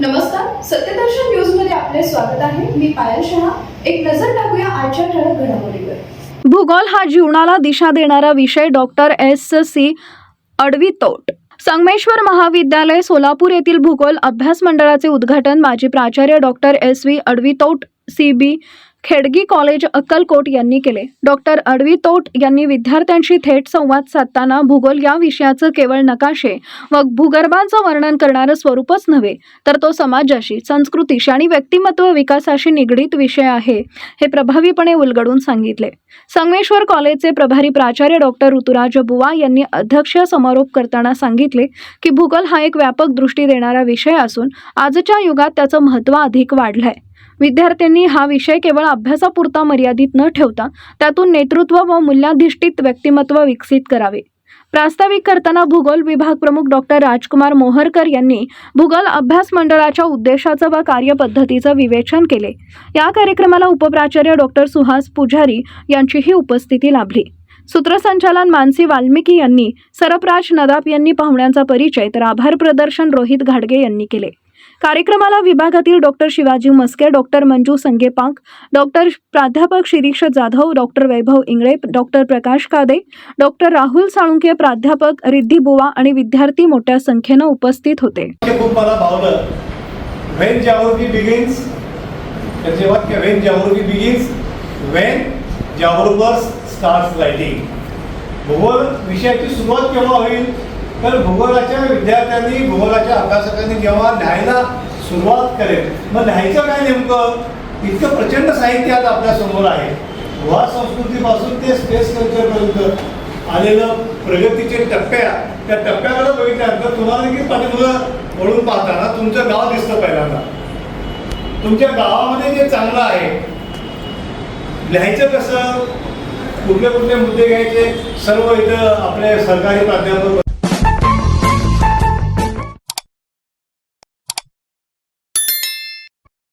नमस्कार. सत्यदर्शन न्यूजमध्ये आपले स्वागत आहे. मी पायल शहा. एक नजर टाकूया आजच्या ठळक घडामोडीवर. भूगोल हा जीवनाला दिशा देणारा विषय doctor S. C. Advitot Sangameshwar महाविद्यालय सोलापूर येथील भूगोल अभ्यास मंडळाचे उद्घाटन माजी प्राचार्य doctor S. V Advitot C. B. Khedgi college Akkalkot यांनी केले. डॉक्टर अडवितोट यांनी विद्यार्थ्यांशी थेट संवाद साधताना भूगोल या विषयाचं केवळ नकाशे व भूगर्भांचं वर्णन करणारं स्वरूपच नव्हे तर तो समाजाशी संस्कृतीशी आणि व्यक्तिमत्व विकासाशी निगडीत विषय आहे हे प्रभावीपणे उलगडून सांगितले. संगमेश्वर कॉलेजचे प्रभारी प्राचार्य डॉक्टर ऋतुराज बुवा यांनी अध्यक्ष समारोप करताना सांगितले की भूगोल हा एक व्यापक दृष्टी देणारा विषय असून आजच्या युगात त्याचं महत्त्व अधिक वाढलंय. विद्यार्थ्यांनी हा विषय केवळ अभ्यासापुरता मर्यादित न ठेवता त्यातून नेतृत्व व मूल्याधिष्ठित व्यक्तिमत्व विकसित करावे. प्रास्ताविक करताना भूगोल विभाग प्रमुख डॉक्टर राजकुमार मोहरकर यांनी भूगोल अभ्यास मंडळाच्या उद्देशाचं व कार्यपद्धतीचं विवेचन केले. या कार्यक्रमाला उपप्राचार्य डॉक्टर सुहास पुजारी यांचीही उपस्थिती लाभली. सूत्रसंचालन मानसी वाल्मिकी यांनी सरपराज नदाप यांनी पाहुण्यांचा परिचय तर आभार प्रदर्शन रोहित घाडगे यांनी केले. कार्यक्रमाला विभागातील doctor Shivaji Maske doctor Manju संगेपांक doctor प्राध्यापक Shirish Jadhav doctor Vaibhav Ingale doctor Prakash Kade doctor Rahul Salunke प्राध्यापक रिद्धी बुवा आणि विद्यार्थी मोठ्या संख्येनं उपस्थित होते. भूगोल विषयाची सुरुवात केव्हा होईल? तर भूगोलाच्या विद्यार्थ्यांनी भूगोलाच्या अभ्यासकांनी जेव्हा लिहायला सुरुवात करेल मग लिहायचं काय नेमकं? इतकं प्रचंड साहित्य आज आपल्यासमोर आहे. गुहा संस्कृतीपासून ते स्पेस कल्चरपर्यंत आलेलं प्रगतीचे टप्प्या त्या टप्प्याकडे बघितल्यानंतर तुम्हाला देखील मुलं वळून पाहताना तुमचं गाव दिसतं पहिल्यांदा. तुमच्या गावामध्ये जे चांगलं आहे लिहायचं कसं? कुठले कुठले मुद्दे घ्यायचे? सर्व इथं आपले सरकारी प्राध्यापक